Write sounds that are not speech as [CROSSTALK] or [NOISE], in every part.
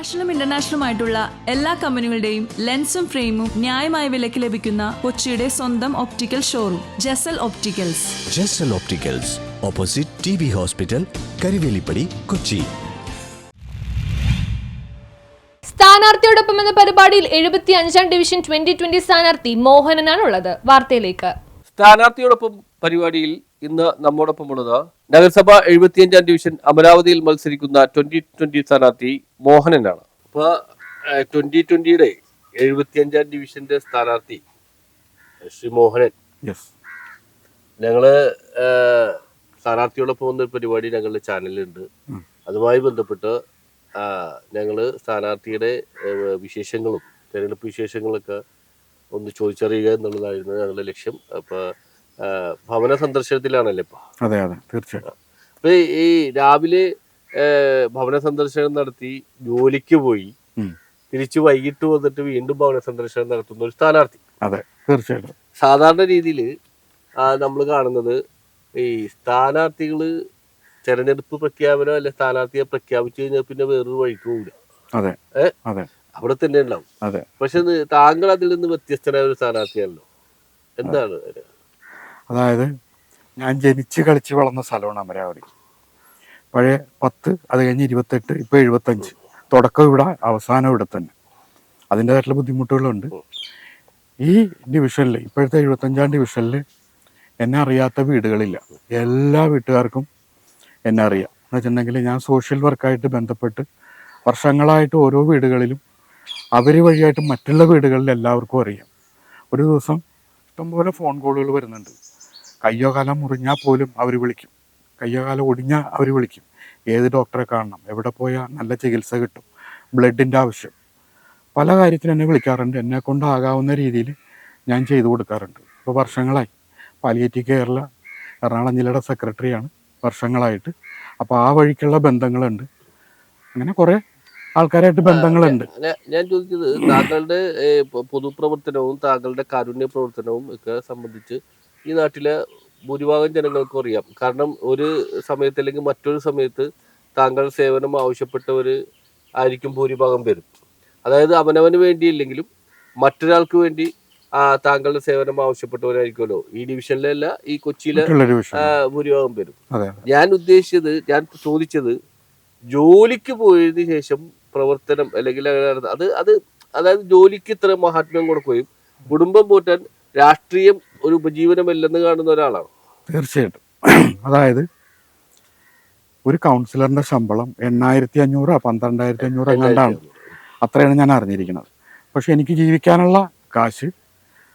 നാഷണലും ഇന്റർനാഷണലും ആയിട്ടുള്ള എല്ലാ കമ്പനികളുടെയും ലെൻസും ഫ്രെയിമും ന്യായമായ വിലയ്ക്ക് ലഭിക്കുന്ന കൊച്ചിയുടെ സ്വന്തം optical showroom Jasal opticals Jasal opticals opposite T B hospital Karivelippadi Kochi സ്ഥാനാർത്ഥിയോടൊപ്പം എന്ന പരിപാടിയിൽ എഴുപത്തി അഞ്ചാം ഡിവിഷൻ ട്വന്റി ട്വന്റി സ്ഥാനാർത്ഥി മോഹനനാണ് ഉള്ളത് വാർത്തയിലേക്ക്. സ്ഥാനാർത്ഥിയോടൊപ്പം പരിപാടിയിൽ ഇന്ന് നമ്മോടൊപ്പമുള്ളത് നഗരസഭ എഴുപത്തിയഞ്ചാം ഡിവിഷൻ അമരാവതിയിൽ മത്സരിക്കുന്ന ട്വന്റി ട്വന്റി സ്ഥാനാർത്ഥി മോഹനനാണ്. അപ്പൊ ട്വന്റി ട്വന്റിയുടെ എഴുപത്തിയഞ്ചാം ഡിവിഷന്റെ സ്ഥാനാർത്ഥി ശ്രീ മോഹനൻ. ഞങ്ങൾ ഏഹ്, സ്ഥാനാർത്ഥിയോടൊപ്പം വന്ന ഒരു പരിപാടി ഞങ്ങളുടെ ചാനലിലുണ്ട്. അതുമായി ബന്ധപ്പെട്ട് ഞങ്ങൾ സ്ഥാനാർത്ഥിയുടെ വിശേഷങ്ങളും തെരഞ്ഞെടുപ്പ് വിശേഷങ്ങളൊക്കെ ഒന്ന് ചോദിച്ചറിയുക എന്നുള്ളതായിരുന്നു ഞങ്ങളുടെ ലക്ഷ്യം. അപ്പൊ ഭവന സന്ദർശനത്തിലാണല്ലേ ഇപ്പൊ? അതെ അതെ തീർച്ചയായിട്ടും. അപ്പൊ ഈ രാവിലെ ഭവന സന്ദർശനം നടത്തി ജോലിക്ക് പോയി. തിരിച്ചു വൈകിട്ട് വന്നിട്ട് വീണ്ടും ഭവന സന്ദർശനം നടത്തുന്ന ഒരു സ്ഥാനാർത്ഥി. അതെ തീർച്ചയായിട്ടും. സാധാരണ രീതിയിൽ നമ്മൾ കാണുന്നത് ഈ സ്ഥാനാർത്ഥികൾ തെരഞ്ഞെടുപ്പ് പ്രഖ്യാപനം അല്ലെ സ്ഥാനാർത്ഥിയെ പ്രഖ്യാപിച്ചു കഴിഞ്ഞാൽ പിന്നെ വേറൊരു വഴിക്ക് പോകില്ല അതെ അതെ. അവിടെ തന്നെ ഉണ്ടാവും. പക്ഷെ താങ്കൾ അതിൽ നിന്ന് വ്യത്യസ്തനായ ഒരു സ്ഥാനാർത്ഥിയാണല്ലോ. എന്താണ്? അതായത് ഞാൻ ജനിച്ച് കളിച്ച് വളർന്ന സ്ഥലമാണ് അമരാവതി. പഴയ പത്ത് അത് കഴിഞ്ഞ് ഇരുപത്തെട്ട് ഇപ്പോൾ എഴുപത്തഞ്ച്. തുടക്കം ഇവിടെ അവസാനം ഇവിടെ തന്നെ. അതിന്റെതായിട്ടുള്ള ബുദ്ധിമുട്ടുകളുണ്ട്. ഈ ഡിവിഷനിൽ ഇപ്പോഴത്തെ എഴുപത്തഞ്ചാം ഡിവിഷനിൽ എന്നെ അറിയാത്ത വീടുകളില്ല. എല്ലാ വീട്ടുകാർക്കും എന്നെ അറിയാം. എന്ന് വെച്ചിട്ടുണ്ടെങ്കിൽ ഞാൻ സോഷ്യൽ വർക്കായിട്ട് ബന്ധപ്പെട്ട് വർഷങ്ങളായിട്ട് ഓരോ വീടുകളിലും അവർ വഴിയായിട്ട് മറ്റുള്ള വീടുകളിൽ എല്ലാവർക്കും അറിയാം. ഒരു ദിവസം ഇഷ്ടംപോലെ ഫോൺ കോളുകൾ വരുന്നുണ്ട്. കയ്യോ കാലം മുറിഞ്ഞാൽ പോലും അവർ വിളിക്കും. കയ്യോ കാലം ഒടിഞ്ഞാൽ അവർ വിളിക്കും. ഏത് ഡോക്ടറെ കാണണം? എവിടെ പോയാൽ നല്ല ചികിത്സ കിട്ടും? ബ്ലഡിന്റെ ആവശ്യം. പല കാര്യത്തിനും എന്നെ വിളിക്കാറുണ്ട്. എന്നെ കൊണ്ടാകാവുന്ന രീതിയിൽ ഞാൻ ചെയ്തു കൊടുക്കാറുണ്ട്. ഇപ്പോൾ വർഷങ്ങളായി. പാലിയേറ്റീവ് കെയറിലെ എറണാകുളം ജില്ലയുടെ സെക്രട്ടറിയാണ് വർഷങ്ങളായിട്ട്. അപ്പോൾ ആ വഴിക്കുള്ള ബന്ധങ്ങളുണ്ട്. അങ്ങനെ കുറേ ആൾക്കാരായിട്ട് ബന്ധങ്ങളുണ്ട്. ഞാൻ ചോദിച്ചത് താങ്കളുടെ പൊതുപ്രവർത്തനവും താങ്കളുടെ കാരുണ്യ പ്രവർത്തനവും ഒക്കെ സംബന്ധിച്ച് ഈ നാട്ടിലെ ഭൂരിഭാഗം ജനങ്ങൾക്കും അറിയാം. കാരണം ഒരു സമയത്ത് അല്ലെങ്കിൽ മറ്റൊരു സമയത്ത് താങ്കൾ സേവനം ആവശ്യപ്പെട്ടവർ ആയിരിക്കും ഭൂരിഭാഗം പേരും. അതായത് അവനവന് വേണ്ടിയില്ലെങ്കിലും മറ്റൊരാൾക്ക് വേണ്ടി താങ്കളുടെ സേവനം ആവശ്യപ്പെട്ടവരായിരിക്കുമല്ലോ. ഈ ഡിവിഷനിലല്ല ഈ കൊച്ചിയിലെ ഭൂരിഭാഗം പേരും. ഞാൻ ഉദ്ദേശിച്ചത് ഞാൻ ചോദിച്ചത് ജോലിക്ക് പോയതിന് ശേഷം പ്രവർത്തനം അല്ലെങ്കിൽ അത് അത് അതായത് ജോലിക്ക് ഇത്ര മഹാത്മ്യം കൊടുക്കുകയും കുടുംബം പോറ്റാൻ രാഷ്ട്രീയം ഒരു ഉപജീവനമല്ലെന്ന് കാണുന്ന ഒരാളാണ്. തീർച്ചയായിട്ടും. [CLEARS THROAT] അതായത് ഒരു കൗൺസിലറിന്റെ ശമ്പളം എണ്ണായിരത്തി അഞ്ഞൂറ് പന്ത്രണ്ടായിരത്തി അഞ്ഞൂറ് എങ്ങാണ്ടാണ് അത്രയാണ് ഞാൻ അറിഞ്ഞിരിക്കുന്നത്. പക്ഷെ എനിക്ക് ജീവിക്കാനുള്ള കാശ്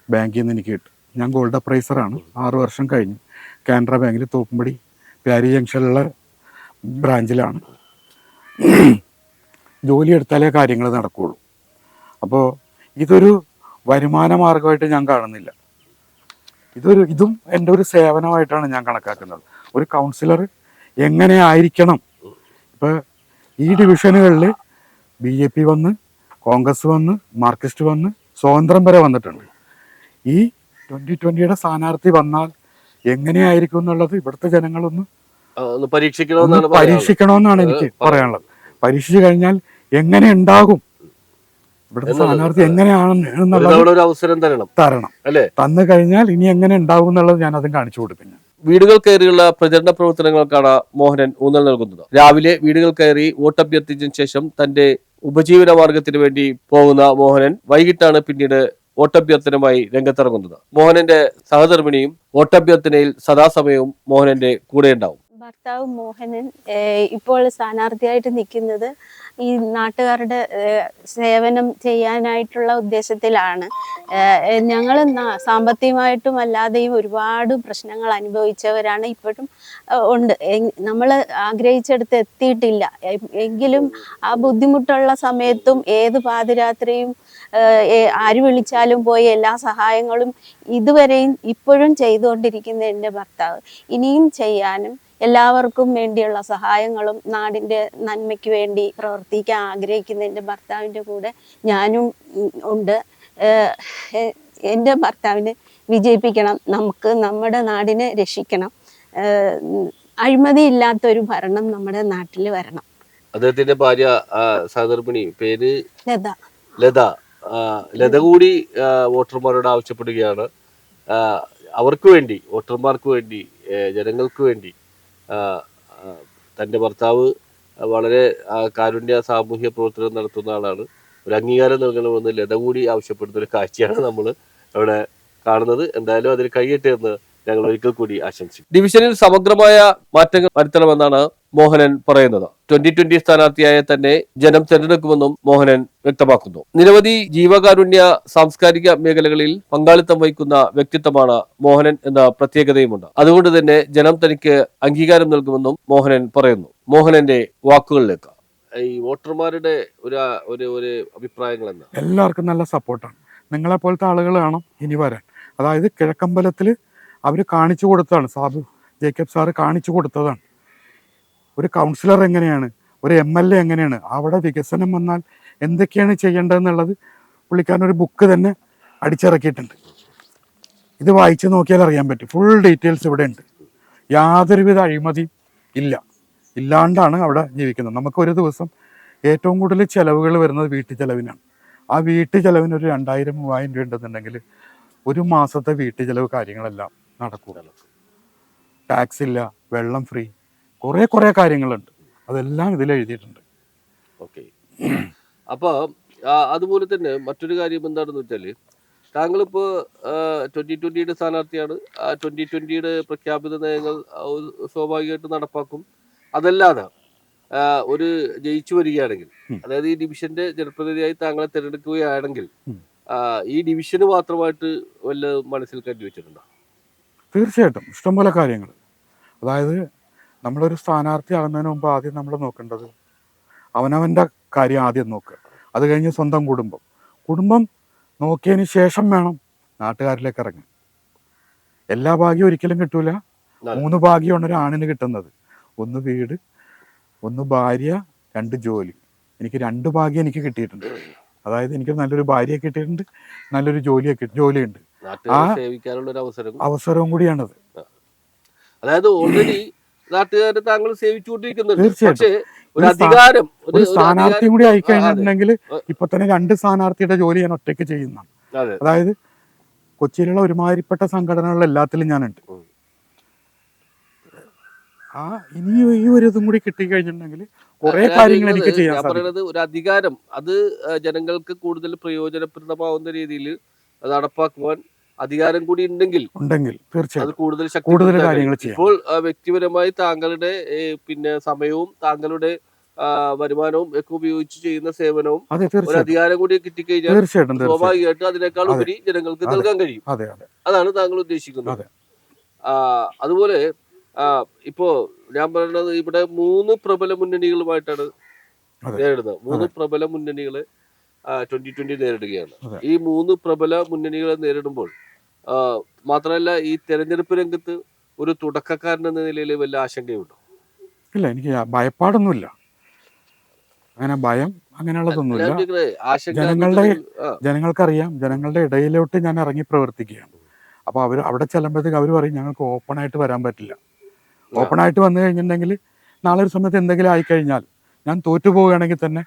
ബാങ്കിൽ നിന്ന് എനിക്ക് കിട്ടും. ഞാൻ ഗോൾഡ് അപ്രൈസറാണ് ആറു വർഷം കഴിഞ്ഞ് കാനറ ബാങ്കിൽ തോപ്പുംപടി പ്യാരി ജംഗ്ഷനിലുള്ള ബ്രാഞ്ചിലാണ്. [CLEARS THROAT] ജോലി എടുത്താലേ കാര്യങ്ങൾ നടക്കുകയുള്ളൂ. അപ്പോൾ ഇതൊരു വരുമാന മാർഗമായിട്ട് ഞാൻ കാണുന്നില്ല. ഇതൊരു ഇതും എന്റെ ഒരു സേവനമായിട്ടാണ് ഞാൻ കണക്കാക്കുന്നത്. ഒരു കൗൺസിലർ എങ്ങനെ ആയിരിക്കണം? ഇപ്പോൾ ഈ ഡിവിഷനുകളിൽ ബി ജെ പി വന്ന് കോൺഗ്രസ് വന്ന് മാർക്സിസ്റ്റ് വന്ന് സ്വതന്ത്രം വരെ വന്നിട്ടുണ്ട്. ഈ ട്വന്റി ട്വന്റിയുടെ സ്ഥാനാർത്ഥി വന്നാൽ എങ്ങനെയായിരിക്കും എന്നുള്ളത് ഇവിടുത്തെ ജനങ്ങളൊന്ന്. പരീക്ഷിക്കണമെന്നാണ് എനിക്ക് പറയാനുള്ളത്. പരീക്ഷിച്ചു കഴിഞ്ഞാൽ എങ്ങനെ ഉണ്ടാകും? ഇവിടുത്തെ. സ്ഥാനാർത്ഥി എങ്ങനെയാണെന്ന് ഒരു അവസരം തരണം. തരണം. അല്ലേ? തന്നു കഴിഞ്ഞാൽ ഇനി എങ്ങനെ ഉണ്ടാവും എന്നുള്ളത് ഞാൻ അതും കാണിച്ചു കൊടുക്കും വീടുകൾ കയറിയുള്ള പ്രചരണ പ്രവർത്തനങ്ങൾക്കാണ് മോഹനൻ ഊന്നൽ നൽകുന്നത്. രാവിലെ വീടുകൾ കയറി വോട്ടഭ്യർത്ഥിച്ചതിനു ശേഷം തന്റെ ഉപജീവന മാർഗത്തിന് വേണ്ടി പോകുന്ന മോഹനൻ വൈകിട്ടാണ് പിന്നീട് വോട്ടഭ്യർത്ഥനമായി രംഗത്തിറങ്ങുന്നത്. മോഹനന്റെ സഹധർമ്മിണിയും വോട്ടഭ്യർത്ഥനയിൽ സദാസമയവും മോഹനന്റെ കൂടെ ഉണ്ടാവും ഭർത്താവ് മോഹനൻ ഇപ്പോൾ സ്ഥാനാർത്ഥിയായിട്ട് നിൽക്കുന്നത് ഈ നാട്ടുകാരുടെ സേവനം ചെയ്യാനായിട്ടുള്ള ഉദ്ദേശത്തിലാണ്. ഞങ്ങൾ സാമ്പത്തികമായിട്ടും അല്ലാതെയും ഒരുപാട് പ്രശ്നങ്ങൾ അനുഭവിച്ചവരാണ് ഇപ്പോഴും ഉണ്ട്. നമ്മൾ ആഗ്രഹിച്ചെടുത്ത് എത്തിയിട്ടില്ല. എങ്കിലും ആ ബുദ്ധിമുട്ടുള്ള സമയത്തും ഏത് പാതിരാത്രിയും ആര് വിളിച്ചാലും പോയി എല്ലാ സഹായങ്ങളും ഇതുവരെയും ഇപ്പോഴും ചെയ്തുകൊണ്ടിരിക്കുന്ന എന്റെ ഭർത്താവ്. ഇനിയും ചെയ്യാനും എല്ലാവർക്കും വേണ്ടിയുള്ള സഹായങ്ങളും നാടിന്റെ നന്മയ്ക്ക് വേണ്ടി പ്രവർത്തിക്കാൻ ആഗ്രഹിക്കുന്ന എന്റെ ഭർത്താവിന്റെ കൂടെ ഞാനും ഉണ്ട്. എന്റെ ഭർത്താവിനെ വിജയിപ്പിക്കണം. നമുക്ക് നമ്മുടെ നാടിനെ രക്ഷിക്കണം. അഴിമതി ഇല്ലാത്ത ഒരു ഭരണം നമ്മുടെ നാട്ടിൽ വരണം. അദ്ദേഹത്തിന്റെ ഭാര്യ സഹദർപ്പിണി സഹധർമ്മിണി പേര്? ലത. ലത. ലത കൂടി വോട്ടർമാരോട് ആവശ്യപ്പെടുകയാണ്. അവർക്ക് വേണ്ടി വോട്ടർമാർക്ക് വേണ്ടി ജനങ്ങൾക്ക് വേണ്ടി തന്റെ ഭർത്താവ് വളരെ കാരുണ്യ സാമൂഹ്യ പ്രവർത്തനം നടത്തുന്ന ആളാണ്. ഒരു അംഗീകാരം നൽകണമെന്ന് ലത കൂടി ആവശ്യപ്പെടുന്ന ഒരു കാഴ്ചയാണ് നമ്മൾ അവിടെ കാണുന്നത്. എന്തായാലും അതിന് കഴിയട്ടെ എന്ന് ഞങ്ങൾ ഒരിക്കൽ കൂടി ആശംസിക്കും ഡിവിഷനിൽ സമഗ്രമായ മാറ്റങ്ങൾ വരുത്തണമെന്നാണ് മോഹനൻ പറയുന്നത്. ട്വന്റി ട്വന്റി സ്ഥാനാർത്ഥിയായ തന്നെ ജനം തെരഞ്ഞെടുക്കുമെന്നും മോഹനൻ വ്യക്തമാക്കുന്നു. നിരവധി ജീവകാരുണ്യ സാംസ്കാരിക മേഖലകളിൽ പങ്കാളിത്തം വഹിക്കുന്ന വ്യക്തിത്വമാണ് മോഹനൻ എന്ന പ്രത്യേകതയുമുണ്ട്. അതുകൊണ്ട് തന്നെ ജനം തനിക്ക് അംഗീകാരം നൽകുമെന്നും മോഹനൻ പറയുന്നു. മോഹനന്റെ വാക്കുകളിലേക്ക്. ഈ വോട്ടർമാരുടെ ഒരു ഒരു ഒരു അഭിപ്രായങ്ങൾ എന്താ? എല്ലാവർക്കും നല്ല സപ്പോർട്ടാണ്. നിങ്ങളെ പോലത്തെ ആളുകൾ വേണം ഇനി വരാൻ. അതായത് കിഴക്കമ്പലത്തിൽ അവർ കാണിച്ചു കൊടുത്തതാണ് സാബു ജേക്കബ് സാറ് കാണിച്ചു കൊടുത്തതാണ്. ഒരു കൗൺസിലർ എങ്ങനെയാണ്? ഒരു എം എൽ എ എങ്ങനെയാണ്? അവിടെ വികസനം വന്നാൽ എന്തൊക്കെയാണ് ചെയ്യേണ്ടതെന്നുള്ളത് പുള്ളിക്കാരൻ ഒരു ബുക്ക് തന്നെ അടിച്ചിറക്കിയിട്ടുണ്ട്. ഇത് വായിച്ച് നോക്കിയാൽ അറിയാൻ പറ്റും. ഫുൾ ഡീറ്റെയിൽസ് ഇവിടെ ഉണ്ട്. യാതൊരുവിധ അഴിമതി ഇല്ല. ഇല്ലാണ്ടാണ് അവിടെ ജീവിക്കുന്നത്. നമുക്ക് ഒരു ദിവസം ഏറ്റവും കൂടുതൽ ചിലവുകൾ വരുന്നത് വീട്ടു ചിലവിനാണ് ആ വീട്ടു ചിലവിന് ഒരു രണ്ടായിരം മൂവായിരം രൂപ ഉണ്ടെന്നുണ്ടെങ്കിൽ ഒരു മാസത്തെ വീട്ടു ചിലവ് കാര്യങ്ങളെല്ലാം നടക്കൂടല്ലോ ടാക്സ് ഇല്ല വെള്ളം ഫ്രീ കുറേ കുറേ കാര്യങ്ങളുണ്ട്. അതെല്ലാം ഇതിൽ എഴുതിയിട്ടുണ്ട്. ഓക്കെ. അപ്പോൾ അതുപോലെ തന്നെ മറ്റൊരു കാര്യം എന്താണെന്ന് വെച്ചാൽ താങ്കളിപ്പോ ട്വന്റി ട്വന്റിയുടെ സ്ഥാനാർത്ഥിയാണ്. ട്വന്റി ട്വന്റിയുടെ പ്രഖ്യാപിത നയങ്ങൾ സ്വാഭാവികമായിട്ട് നടപ്പാക്കും. അതല്ലാതെ ഒരു ജയിച്ചു വരികയാണെങ്കിൽ അതായത് ഈ ഡിവിഷന്റെ ജനപ്രതിനിധിയായി താങ്കളെ തിരഞ്ഞെടുക്കുകയാണെങ്കിൽ ഈ ഡിവിഷന് മാത്രമായിട്ട് വല്ല മനസ്സിൽ കരുതി വെച്ചിട്ടുണ്ടോ? തീർച്ചയായിട്ടും. ഇഷ്ടംപോലെ കാര്യങ്ങൾ. അതായത് നമ്മളൊരു സ്ഥാനാർത്ഥി ആകുന്നതിന് മുമ്പ് ആദ്യം നമ്മൾ നോക്കേണ്ടത് അവനവന്റെ കാര്യം ആദ്യം നോക്കുക. അത് കഴിഞ്ഞ് സ്വന്തം കുടുംബം. കുടുംബം നോക്കിയതിന് ശേഷം വേണം നാട്ടുകാരിലേക്ക് ഇറങ്ങാൻ. എല്ലാ ഭാഗ്യവും ഒരിക്കലും കിട്ടൂല. മൂന്ന് ഭാഗ്യമാണ് ഒരു ആണിന് കിട്ടുന്നത്. ഒന്ന് വീട് ഒന്ന് ഭാര്യ രണ്ട് ജോലി. എനിക്ക് രണ്ട് ഭാഗ്യം എനിക്ക് കിട്ടിയിട്ടുണ്ട്. അതായത് എനിക്ക് നല്ലൊരു ഭാര്യയെ കിട്ടിയിട്ടുണ്ട് നല്ലൊരു ജോലിയൊക്കെ ജോലിയുണ്ട്. ആ- അവസരവും കൂടിയാണത്. അതായത് ഓൾറെഡി നാട്ടുകാരെ താങ്കൾ സേവിച്ചുകൊണ്ടിരിക്കുന്നുണ്ട്. പക്ഷേ ഒരു അധികാരം ഒരു സ്ഥാനാർത്ഥിയും കൂടി ആയി കഴിഞ്ഞിട്ടുണ്ടെങ്കിൽ അതെ. ഇപ്പൊ തന്നെ രണ്ട് സ്ഥാനാർത്ഥിയുടെ ജോലി ഞാൻ ഒറ്റയ്ക്ക് ചെയ്യുന്നതാണ് അതെ അതായത് കൊച്ചിയിലുള്ള ഒരുമാതിരിപ്പെട്ട സംഘടനകളിൽ എല്ലാത്തിലും ഞാനുണ്ട്. ആ ഇനി ഈ ഒരു ഇതും കൂടി കിട്ടിക്കഴിഞ്ഞിട്ടുണ്ടെങ്കിൽ കുറെ കാര്യങ്ങൾ എനിക്ക് ചെയ്യാൻ പറയുന്നത് ഒരു അധികാരം അത് ജനങ്ങൾക്ക് കൂടുതൽ പ്രയോജനപ്രദമാവുന്ന രീതിയിൽ നടപ്പാക്കുവാൻ അധികാരം കൂടി ഉണ്ടെങ്കിൽ ഉണ്ടെങ്കിൽ തീർച്ചയായും. കൂടുതൽ കൂടുതൽ കാര്യങ്ങൾ. ഇപ്പോൾ വ്യക്തിപരമായി താങ്കളുടെ പിന്നെ സമയവും താങ്കളുടെ വരുമാനവും ഒക്കെ ഉപയോഗിച്ച് ചെയ്യുന്ന സേവനവും ഒരു അധികാരം കൂടി കിട്ടിക്കഴിഞ്ഞാൽ സ്വാഭാവികമായിട്ട് അതിനേക്കാൾ അതെ. ഉപരി ജനങ്ങൾക്ക് നൽകാൻ കഴിയും. അതെ അതെ. അതാണ് താങ്കൾ ഉദ്ദേശിക്കുന്നത്. അതെ. അതുപോലെ ഇപ്പോ ഞാൻ പറയുന്നത് ഇവിടെ മൂന്ന് പ്രബല മുന്നണികളുമായിട്ടാണ്. നേരിടുന്നത്. മൂന്ന് പ്രബല മുന്നണികളെ ട്വന്റി ട്വന്റി നേരിടുകയാണ്. ഈ മൂന്ന് പ്രബല മുന്നണികളെ നേരിടുമ്പോൾ മാത്രമല്ല ഈ തെരഞ്ഞെടുപ്പ് രംഗത്ത് ഒരു തുടക്കക്കാരൻ എന്ന നിലയിൽ വല്ല ആശങ്കയുണ്ടോ? ഇല്ല എനിക്ക് ഭയപ്പാടൊന്നുമില്ല. അങ്ങനെ ഭയം അങ്ങനെയുള്ളതൊന്നുമില്ല. ജനങ്ങളുടെ- ജനങ്ങൾക്കറിയാം ജനങ്ങളുടെ ഇടയിലോട്ട് ഞാൻ ഇറങ്ങി പ്രവർത്തിക്കുകയാണ്. അപ്പോൾ അവർ അവിടെ ചെല്ലുമ്പോഴത്തേക്ക് അവർ പറയും ഞങ്ങൾക്ക് ഓപ്പൺ ആയിട്ട് വരാൻ പറ്റില്ല. ഓപ്പൺ ആയിട്ട് വന്നു കഴിഞ്ഞിട്ടുണ്ടെങ്കിൽ നാളെ ഒരു സമയത്ത് എന്തെങ്കിലും ആയിക്കഴിഞ്ഞാൽ ഞാൻ തോറ്റു പോവുകയാണെങ്കിൽ തന്നെ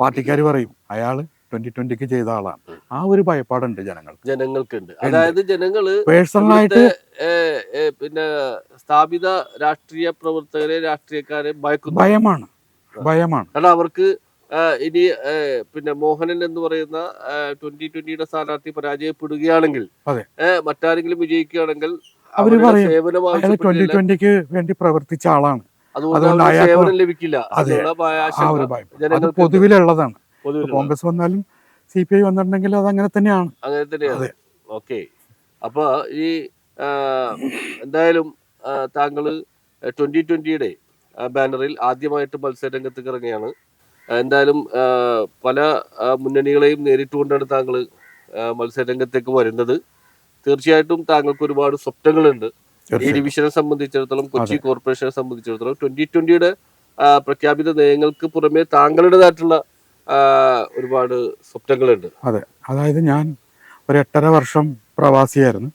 പാർട്ടിക്കാർ പറയും അയാൾ ട്വന്റി ട്വന്റിക്ക് ചെയ്ത ആളാണ്. ആ ഒരു ഭയപ്പാടുണ്ട് ജനങ്ങൾക്ക്. ജനങ്ങൾക്കുണ്ട് അതായത് ജനങ്ങൾ പേഴ്സണലായിട്ട് പിന്നെ സ്ഥാപിത രാഷ്ട്രീയ പ്രവർത്തകരെ രാഷ്ട്രീയക്കാരെ ഭയക്കുന്നു. ഭയമാണ്. ഭയമാണ്. കാരണം അവർക്ക് ഇനി പിന്നെ മോഹനൻ എന്ന് പറയുന്ന ട്വന്റി ട്വന്റിയുടെ സ്ഥാനാർത്ഥി പരാജയപ്പെടുകയാണെങ്കിൽ. മറ്റാരെങ്കിലും വിജയിക്കുകയാണെങ്കിൽ അവർ പറയും, ട്വന്റി ട്വന്റിക്ക് വേണ്ടി പ്രവർത്തിച്ച ആളാണ്. അതുകൊണ്ട് അയാൾക്ക് ലഭിക്കില്ല. അതെ. ആ ഒരു ഭയം. അത് പൊതുവിലുള്ളതാണ്. കോൺഗ്രസ് വന്നാലും സി പി ഐ വന്നിട്ടുണ്ടെങ്കിൽ അത് അങ്ങനെ തന്നെയാണ്. അങ്ങനെ തന്നെയാണ്. ഓക്കെ. അപ്പൊ ഈ എന്തായാലും താങ്കൾ താങ്കൾ ട്വന്റി ട്വന്റിയുടെ ബാനറിൽ ആദ്യമായിട്ട് മത്സരരംഗത്തേക്ക് ഇറങ്ങുകയാണ് ഇറങ്ങിയാണ് എന്തായാലും പല മുന്നണികളെയും നേരിട്ടുകൊണ്ടാണ് താങ്കൾ മത്സരരംഗത്തേക്ക് വരുന്നത്. തീർച്ചയായിട്ടും താങ്കൾക്ക് ഒരുപാട് സ്വപ്നങ്ങളുണ്ട്. ഈ. ഡിവിഷനെ സംബന്ധിച്ചിടത്തോളം കൊച്ചി കോർപ്പറേഷനെ സംബന്ധിച്ചിടത്തോളം ട്വന്റി ട്വന്റിയുടെ പ്രഖ്യാപിത നയങ്ങൾക്ക് പുറമെ താങ്കളുടേതായിട്ടുള്ള ഒരുപാട് സ്വപ്നങ്ങളുണ്ട്. അതെ. അതായത് ഞാൻ ഒരു എട്ടര വർഷം പ്രവാസിയായിരുന്നു.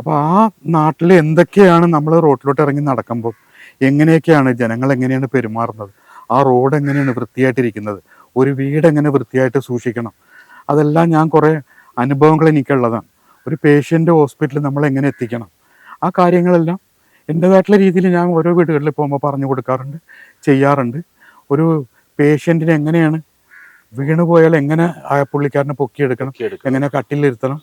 അപ്പോൾ ആ നാട്ടിൽ എന്തൊക്കെയാണ് നമ്മൾ റോട്ടിലോട്ട് ഇറങ്ങി നടക്കുമ്പോൾ? എങ്ങനെയൊക്കെയാണ് ജനങ്ങൾ എങ്ങനെയാണ് പെരുമാറുന്നത്? ആ റോഡ് എങ്ങനെയാണ് വൃത്തിയായിട്ടിരിക്കുന്നത്? ഒരു വീട് എങ്ങനെ വൃത്തിയായിട്ട് സൂക്ഷിക്കണം? അതെല്ലാം ഞാൻ കുറേ അനുഭവങ്ങൾ എനിക്കുള്ളതാണ്. ഒരു പേഷ്യന്റ് ഹോസ്പിറ്റലിൽ നമ്മൾ എങ്ങനെ എത്തിക്കണം? ആ കാര്യങ്ങളെല്ലാം എന്റേതായിട്ടുള്ള രീതിയിൽ ഞാൻ ഓരോ വീടുകളിൽ പോകുമ്പോൾ പറഞ്ഞു കൊടുക്കാറുണ്ട് ചെയ്യാറുണ്ട്. ഒരു പേഷ്യന്റിന് എങ്ങനെയാണ് വീണ് പോയാൽ എങ്ങനെ ആ പുള്ളിക്കാരനെ പൊക്കിയെടുക്കണം. എങ്ങനെ കട്ടിലിരുത്തണം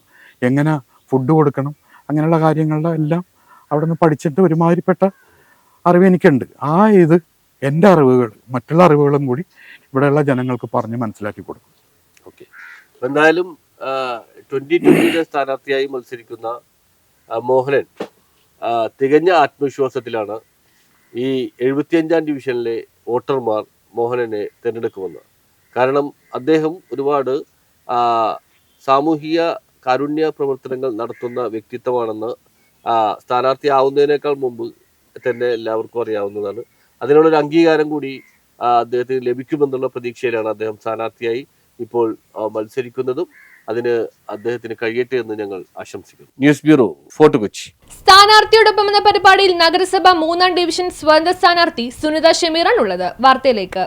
എങ്ങനെ ഫുഡ് കൊടുക്കണം അങ്ങനെയുള്ള കാര്യങ്ങളുടെ എല്ലാം അവിടെ നിന്ന് പഠിച്ചിട്ട് ഒരുമാതിരിപ്പെട്ട അറിവ് എനിക്കുണ്ട്. ആ ഇത് എന്റെ അറിവുകൾ മറ്റുള്ള അറിവുകളും കൂടി ഇവിടെയുള്ള ജനങ്ങൾക്ക് പറഞ്ഞ് മനസ്സിലാക്കി കൊടുക്കും. ഓക്കെ. എന്തായാലും ട്വന്റി ട്വന്റിയുടെ സ്ഥാനാർത്ഥിയായി മത്സരിക്കുന്ന മോഹനൻ തികഞ്ഞ ആത്മവിശ്വാസത്തിലാണ് ഈ എഴുപത്തിയഞ്ചാം ഡിവിഷനിലെ വോട്ടർമാർ മോഹനനെ തിരഞ്ഞെടുക്കുമെന്ന്. കാരണം അദ്ദേഹം ഒരുപാട് സാമൂഹിക കാരുണ്യ പ്രവർത്തനങ്ങൾ നടത്തുന്ന വ്യക്തിത്വമാണെന്ന് സ്ഥാനാർത്ഥി ആവുന്നതിനേക്കാൾ മുമ്പ് തന്നെ എല്ലാവർക്കും അറിയാവുന്നതാണ്. അതിനുള്ളൊരു അംഗീകാരം കൂടി അദ്ദേഹത്തിന് ലഭിക്കുമെന്നുള്ള പ്രതീക്ഷയിലാണ് അദ്ദേഹം സ്ഥാനാർത്ഥിയായി ഇപ്പോൾ മത്സരിക്കുന്നതും. അതിന് അദ്ദേഹത്തിന് കഴിയട്ടെ എന്ന് ഞങ്ങൾ ആശംസിക്കുന്നു. News bureau Fort Kochi. സ്ഥാനാർത്ഥിയോടൊപ്പം എന്ന പരിപാടിയിൽ നഗരസഭ മൂന്നാം ഡിവിഷൻ സ്വതന്ത്ര സ്ഥാനാർത്ഥി സുനിത ഷമീറാണുള്ളത് വാർത്തയിലേക്ക്.